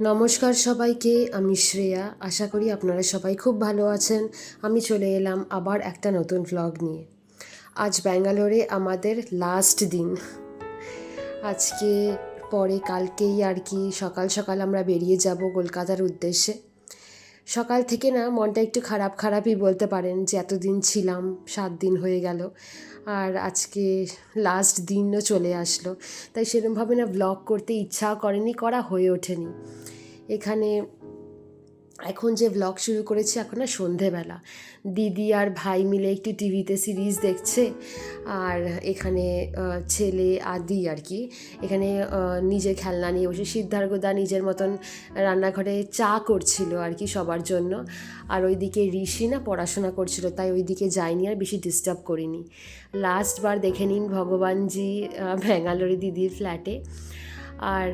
নমস্কার সবাইকে, আমি শ্রেয়া। আশা করি আপনারা সবাই খুব ভালো আছেন। আমি চলে এলাম আবার একটা নতুন ভ্লগ নিয়ে। আজ ব্যাঙ্গালোরে আমাদের লাস্ট দিন। আজকে পরে কালকেই আর কি সকাল সকাল আমরা বেরিয়ে যাব কলকাতার উদ্দেশ্যে। সকাল থেকে না মনটা একটু খারাপ খারাপই বলতে পারেন যে এতদিন ছিলাম, সাত দিন হয়ে গেল আর আজকে লাস্ট দিনও চলে আসলো। তাই সেরকমভাবে না ব্লগ করতে ইচ্ছা করেনি, করা হয়ে ওঠেনি। এখানে এখন যে ব্লগ শুরু করেছি এখন না সন্ধেবেলা। দিদি আর ভাই মিলে একটু টিভিতে সিরিজ দেখছে আর এখানে ছেলে আদি আর কি। এখানে নিজের খেলনা নিয়ে বসে সিদ্ধার্গদা নিজের মতন রান্নাঘরে চা করছিল আর কি সবার জন্য। আর ওইদিকে ঋষি না পড়াশোনা করছিল, তাই ওইদিকে যাইনি আর বেশি ডিস্টার্ব করিনি। লাস্ট বার দেখে নিন ভগবানজি ব্যাঙ্গালোরে দিদির ফ্ল্যাটে আর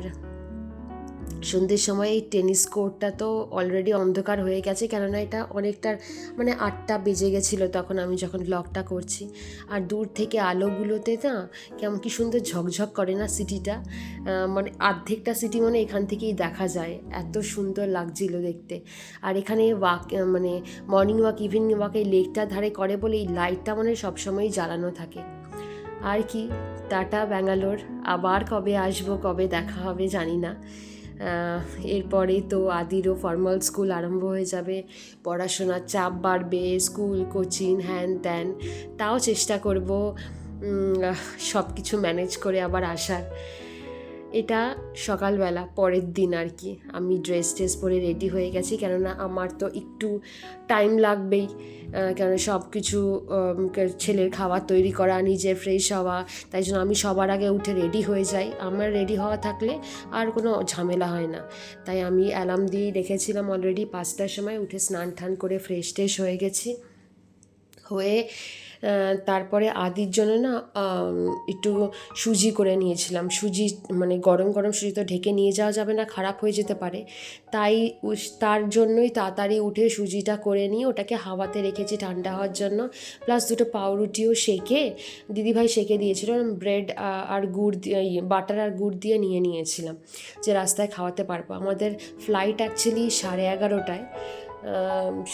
সন্ধ্যের সময় এই টেনিস কোর্টটা তো অলরেডি অন্ধকার হয়ে গেছে, কেননা এটা অনেকটা মানে আটটা বেজে গেছিল তখন আমি যখন ব্লগটা করছি। আর দূর থেকে আলোগুলোতে না কেমন কি সুন্দর ঝকঝক করে না সিটিটা? মানে অর্ধেকটা সিটি মানে এখান থেকেই দেখা যায়, এত সুন্দর লাগছিল দেখতে। আর এখানে ওয়াক মানে মর্নিং ওয়াক ইভিনিং ওয়াক এই লেকটার ধারে করে বলে এই লাইটটা মানে সবসময়ই জ্বালানো থাকে। আর কি, টাটা ব্যাঙ্গালোর, আবার কবে আসব, কবে দেখা হবে জানি না। এরপরে তো আদিরও ফর্মাল স্কুল আরম্ভ হয়ে যাবে। পড়াশোনার চাপ বাড়বে স্কুল কোচিং হ্যান ত্যান তাও চেষ্টা করব সব কিছু ম্যানেজ করে আবার আসার। এটা সকালবেলা, পরের দিন আর কি। আমি ড্রেস ট্রেস পরে রেডি হয়ে গেছি, কেননা আমার তো একটু টাইম লাগবেই। কেন সব কিছু ছেলের খাবার তৈরি করা, নিজের ফ্রেশ হওয়া, তাই জন্য আমি সবার আগে উঠে রেডি হয়ে যাই। আমার রেডি হওয়া থাকলে আর কোনো ঝামেলা হয় না। তাই আমি অ্যালার্ম দিয়েই রেখেছিলাম অলরেডি পাঁচটার সময় উঠে স্নান টান করে ফ্রেশ ট্রেশ হয়ে গেছি। হয়ে তারপরে আদির জন্য না একটু সুজি করে নিয়েছিলাম। সুজি মানে গরম গরম সুজি তো ঢেকে নিয়ে যাওয়া যাবে না, খারাপ হয়ে যেতে পারে। তাই তার জন্যই তাড়াতাড়ি উঠে সুজিটা করে নিয়ে ওটাকে হাওয়াতে রেখেছি ঠান্ডা হওয়ার জন্য। প্লাস দুটো পাউরুটিও সেকে, দিদিভাই সেকে দিয়েছিল, ব্রেড আর গুড় বাটার আর গুড় দিয়ে নিয়ে নিয়েছিলাম যে রাস্তায় খাওয়াতে পারব। আমাদের ফ্লাইট অ্যাকচুয়ালি সাড়ে এগারোটায়।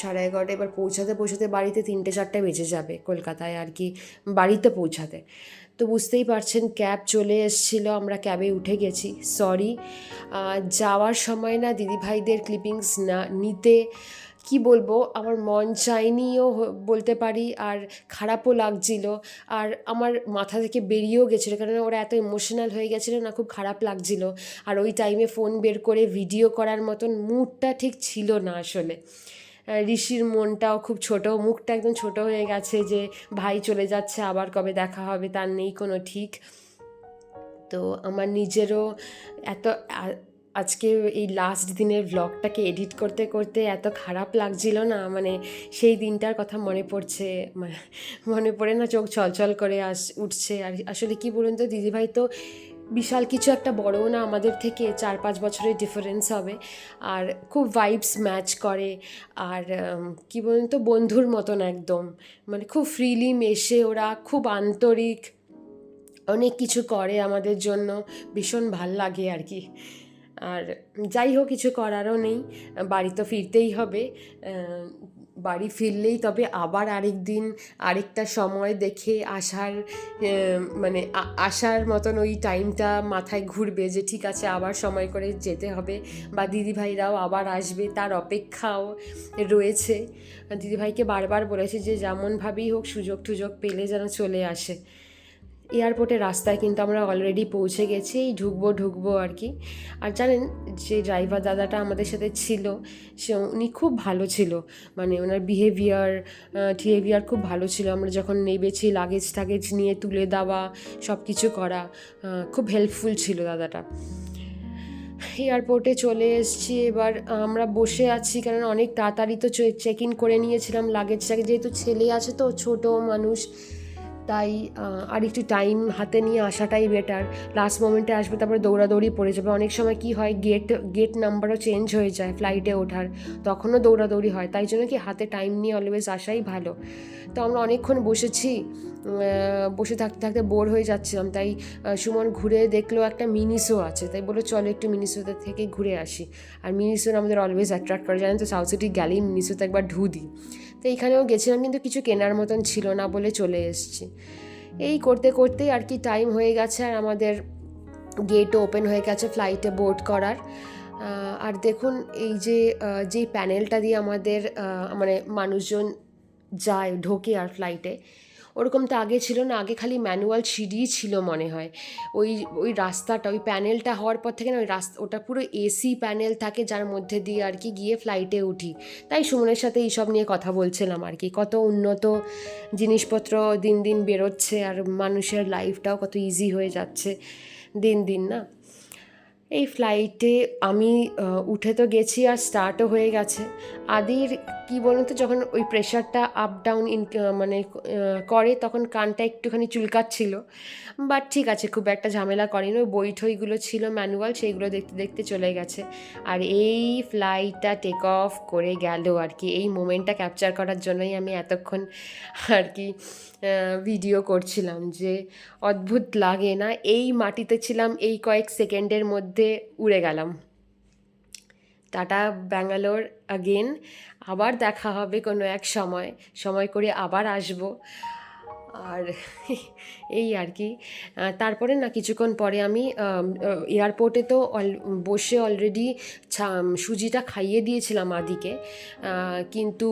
সাড়ে এগারোটা এবার পৌঁছাতে পৌঁছাতে বাড়িতে তিনটে, চারটে বেজে যাবে কলকাতায় আর কি, বাড়িতে পৌঁছাতে। তো বুঝতেই পারছেন, ক্যাব চলে এসেছিল, আমরা ক্যাবে উঠে গেছি। সরি যাওয়ার সময় না দিদিভাইদের ক্লিপিংস না, নিতে কি বলব, আমার মন চাইনিও বলতে পারি, আর খারাপও লাগছিল। আর আমার মাথা থেকে বেরিয়েও গেছিল কারণ ওরা এত ইমোশনাল হয়ে গেছিল না, খুব খারাপ লাগছিল। আর ওই টাইমে ফোন বের করে ভিডিও করার মতন মুডটা ঠিক ছিল না আসলে। ঋষির মনটাও খুব ছোট, মুখটা একদম ছোট হয়ে গেছে যে ভাই চলে যাচ্ছে, আবার কবে দেখা হবে, তার নেই কোনো ঠিক। তো আমার নিজেরও এত আজকে এই লাস্ট দিনের ব্লগটাকে এডিট করতে করতে এত খারাপ লাগছিল না? মানে সেই দিনটার কথা মনে পড়ছে মানে মনে পড়ে না চোখ ছলছল করে আস, উঠছে। আর আসলে কি বলুন তো, দিদিভাই তো বিশাল কিছু একটা বড়ও না আমাদের থেকে, চার পাঁচ বছরের ডিফারেন্স হবে। আর খুব ভাইবস ম্যাচ করে। আর কি বলুন তো, বন্ধুর মতন একদম। মানে খুব ফ্রিলি মেশে ওরা, খুব আন্তরিক। অনেক কিছু করে আমাদের জন্য। ভীষণ ভালো লাগে আর কি। আর যাই হোক, কিছু করারও নেই। বাড়ি তো ফিরতেই হবে। বাড়ি ফিরলেই তবে আবার আরেক দিন, আরেকটা সময় দেখে আসার মানে আসার মতন ওই টাইমটা মাথায় ঘুরবে যে, ঠিক আছে, আবার সময় করে যেতে হবে। বা দিদিভাইরাও আবার আসবে, তার অপেক্ষাও রয়েছে। দিদিভাইকে বারবার বলেছে যে যেমনভাবেই হোক সুযোগ টুযোগ পেলে যেন চলে আসে। এয়ারপোর্টের রাস্তায় কিন্তু আমরা অলরেডি পৌঁছে গেছি, ঢুকবো ঢুকবো আর কি। আর জানেন, যে ড্রাইভার দাদাটা আমাদের সাথে ছিল, সে উনি খুব ভালো ছিল। মানে ওনার বিহেভিয়ার টিহেভিয়ার খুব ভালো ছিল। আমরা যখন নেবেছি লাগেজ টাগেজ নিয়ে তুলে দেওয়া সব কিছু করা খুব হেল্পফুল ছিল দাদাটা। এয়ারপোর্টে চলে এসেছি। এবার আমরা বসে আছি, কারণ অনেক তাড়াতাড়ি তো চেক ইন করে নিয়েছিলাম লাগেজ টাগেজ। যেহেতু ছেলে আছে তো, ছোট মানুষ। তাই আর একটু টাইম হাতে নিয়ে আসাটাই বেটার লাস্ট মোমেন্টে আসবে, তারপরে দৌড়াদৌড়ি পড়ে যাবে। অনেক সময় কি হয় গেট গেট নাম্বারও চেঞ্জ হয়ে যায় ফ্লাইটে ওঠার। তখনও দৌড়াদৌড়ি হয়। তাই জন্য কি হাতে টাইম নিয়ে অলওয়েজ আসাই ভালো। তো আমরা অনেকক্ষণ বসেছি বসে থাকতে থাকতে বোর হয়ে যাচ্ছিলাম। তাই সুমন ঘুরে দেখল একটা মিনিসো আছে। তাই বলল, চলো একটু মিনিসোতে থেকে ঘুরে আসি। আর মিনিসো আমাদের অলওয়েজ অ্যাট্রাক্ট করে। জানেন তো সাউথ সিটি গেলেই মিনিসোতে একবার ঢু দিই তো এখানেও গেছিলাম, কিন্তু কিছু কেনার মতন ছিল না বলে চলে এসেছি। এই করতে করতেই আর কি টাইম হয়ে গেছে আর আমাদের গেটও ওপেন হয়ে গেছে ফ্লাইটে বোর্ড করার। আর দেখুন এই যে যে প্যানেলটা দিয়ে আমাদের মানে মানুষজন যায় ঢোকে আর ফ্লাইটে ওরকম তো আগে ছিল না, আগে খালি ম্যানুয়াল সিঁড়িই ছিল মনে হয়। ওই ওই রাস্তাটা, ওই প্যানেলটা হওয়ার পর থেকে না ওই রাস্তা, ওটা পুরো এসি প্যানেল থাকে যার মধ্যে দিয়ে আর কি গিয়ে ফ্লাইটে উঠি। তাই সুমনের সাথে এইসব নিয়ে কথা বলছিলাম আর কি। কত উন্নত জিনিসপত্র দিন দিন বেরোচ্ছে আর মানুষের লাইফটাও কত ইজি হয়ে যাচ্ছে দিন দিন, না? এই ফ্লাইটে আমি উঠে তো গেছি আর স্টার্টও হয়ে গেছে। আদির কি বলুন তো যখন ওই প্রেশারটা আপ ডাউন ইন মানে করে, তখন কানটা একটুখানি চুলকাচ্ছিল। বাট ঠিক আছে, খুব একটা ঝামেলা করেনি। ওই বই ঠইগুলো ছিল ম্যানুয়াল সেইগুলো দেখতে দেখতে চলে গেছে। আর এই ফ্লাইটটা টেক অফ করে গেল আর কি। এই মোমেন্টটা ক্যাপচার করার জন্যই আমি এতক্ষণ আর কি ভিডিও করছিলাম যে অদ্ভুত লাগে না। এই মাটিতে ছিলাম, এই কয়েক সেকেন্ডের মধ্যে উড়ে গেলাম। টাটা ব্যাঙ্গালোর আগেন আবার দেখা হবে কোনো এক সময়। সময় করে আবার আসব। আর এই আর কি। তারপরে না কিছুক্ষণ পরে আমি এয়ারপোর্টে তো অল- বসে অলরেডি সুজিটা খাইয়ে দিয়েছিলাম আদিকে। কিন্তু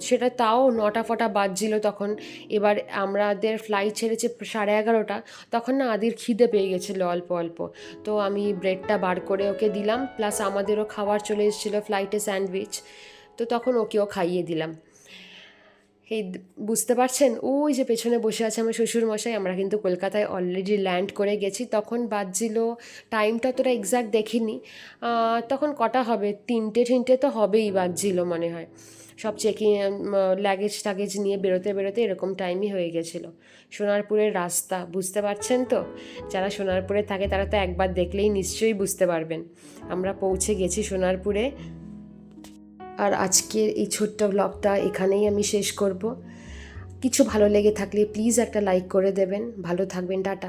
সেটা তাও নটা ফটা বাজছিল তখন। এবার আমাদের ফ্লাইট ছেড়েছে সাড়ে এগারোটা। তখন না আদির খিদে পেয়ে গেছিল অল্প অল্প। তো আমি ব্রেডটা বার করে ওকে দিলাম। প্লাস আমাদেরও খাবার চলে এসেছিল ফ্লাইটে স্যান্ডউইচ তো তখন ওকেও খাইয়ে দিলাম। এই বুঝতে পারছেন? ওই যে পেছনে বসে আছে আমার শ্বশুর মশাই আমরা কিন্তু কলকাতায় অলরেডি ল্যান্ড করে গেছি। তখন বাজছিল টাইমটা তোরা এক্স্যাক্ট দেখিনি। তখন কটা হবে? তিনটে তিনটে তো হবেই বাজছিল মনে হয়। সব চেকিং লাগেজ টাগেজ নিয়ে বেরোতে বেরোতে এরকম টাইমই হয়ে গেছিল। সোনারপুরের রাস্তা, বুঝতে পারছেন তো? যারা সোনারপুরে থাকে তারা তো একবার দেখলেই নিশ্চয়ই বুঝতে পারবেন। আমরা পৌঁছে গেছি সোনারপুরে। আর আজকের এই ছোট্ট ব্লগটা এখানেই আমি শেষ করব। কিছু ভালো লেগে থাকলে প্লিজ একটা লাইক করে দেবেন। ভালো থাকবেন, টাটা।